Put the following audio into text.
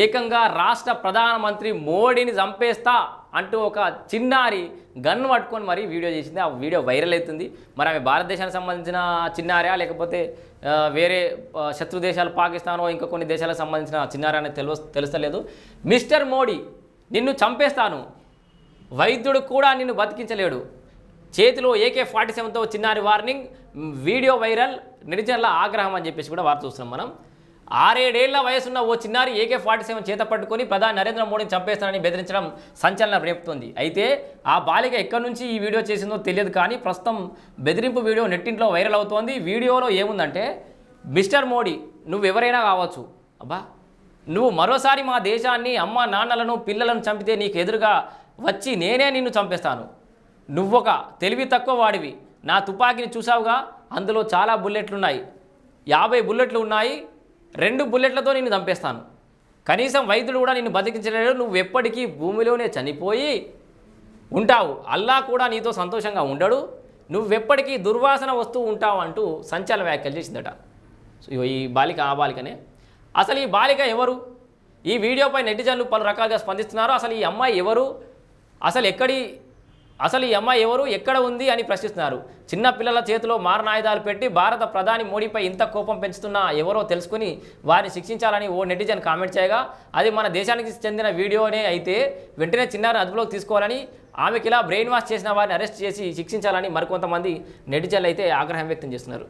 ఏకంగా రాష్ట్ర ప్రధానమంత్రి మోడీని చంపేస్తా అంటూ ఒక చిన్నారి గన్ పట్టుకొని మరీ వీడియో చేసింది. ఆ వీడియో వైరల్ అవుతుంది. మరి ఆమె భారతదేశానికి సంబంధించిన చిన్నారా లేకపోతే వేరే శత్రు దేశాలు పాకిస్తానో ఇంకా కొన్ని దేశాలకు సంబంధించిన చిన్నారా అనేది తెలు తెలుస్తలేదు. మిస్టర్ మోడీ నిన్ను చంపేస్తాను. వైద్యుడు కూడా నిన్ను బతికించలేడు. చేతిలో ఏకే ఫార్టీ సెవెన్తో చిన్నారి వార్నింగ్. Video viral. నిర్జనల ఆగ్రహం అని చెప్పేసి కూడా వారు చూస్తున్నాం మనం. ఆరేడేళ్ళ వయసున్న ఓ చిన్నారి ఏకే ఫార్టీ సెవెన్ చేత పట్టుకొని ప్రధాని నరేంద్ర మోడీని చంపేస్తానని బెదిరించడం సంచలనం రేపుతోంది. అయితే ఆ బాలిక ఎక్కడి నుంచి ఈ వీడియో చేసిందో తెలియదు కానీ ప్రస్తుతం బెదిరింపు వీడియో నెట్టింట్లో వైరల్ అవుతోంది. వీడియోలో ఏముందంటే మిస్టర్ మోడీ నువ్వు ఎవరైనా కావచ్చు అబ్బా నువ్వు మరోసారి మా దేశాన్ని అమ్మ నాన్నలను పిల్లలను చంపితే నీకు ఎదురుగా వచ్చి నేనే నిన్ను చంపేస్తాను. నువ్వొక తెలివి తక్కువ వాడివి. నా తుపాకీని చూసావుగా అందులో చాలా బుల్లెట్లు ఉన్నాయి యాభై బుల్లెట్లు ఉన్నాయి. రెండు బుల్లెట్లతో నేను చంపేస్తాను. కనీసం వైద్యుడు కూడా నిన్ను బతికించలేడు నువ్వు ఎప్పటికీ భూమిలోనే చనిపోయి ఉంటావు. అల్లా కూడా నీతో సంతోషంగా ఉండడు. నువ్వెప్పటికీ దుర్వాసన వస్తూ ఉంటావు అంటూ సంచలన వ్యాఖ్యలు చేసిందట. సో ఈ బాలిక ఆ బాలికనే. అసలు ఈ బాలిక ఎవరు? ఈ వీడియోపై నెటిజన్లు పలు రకాలుగా స్పందిస్తున్నారు. అసలు ఈ అమ్మాయి ఎవరు? అసలు ఎక్కడి అసలు ఈ అమ్మాయి ఎవరు ఎక్కడ ఉంది అని ప్రశ్నిస్తున్నారు. చిన్న పిల్లల చేతిలో మారణాయుధాలు పెట్టి భారత ప్రధాని మోడీపై ఇంత కోపం పెంచుతున్న ఎవరో తెలుసుకుని వారిని శిక్షించాలని ఓ నెటిజన్ కామెంట్ చేయగా అది మన దేశానికి చెందిన వీడియోనే అయితే వెంటనే చిన్నారిని అదుపులోకి తీసుకోవాలని ఆమెకి ఇలా బ్రెయిన్ వాష్ చేసిన వారిని అరెస్ట్ చేసి శిక్షించాలని మరికొంతమంది నెటిజన్లు అయితే ఆగ్రహం వ్యక్తం చేస్తున్నారు.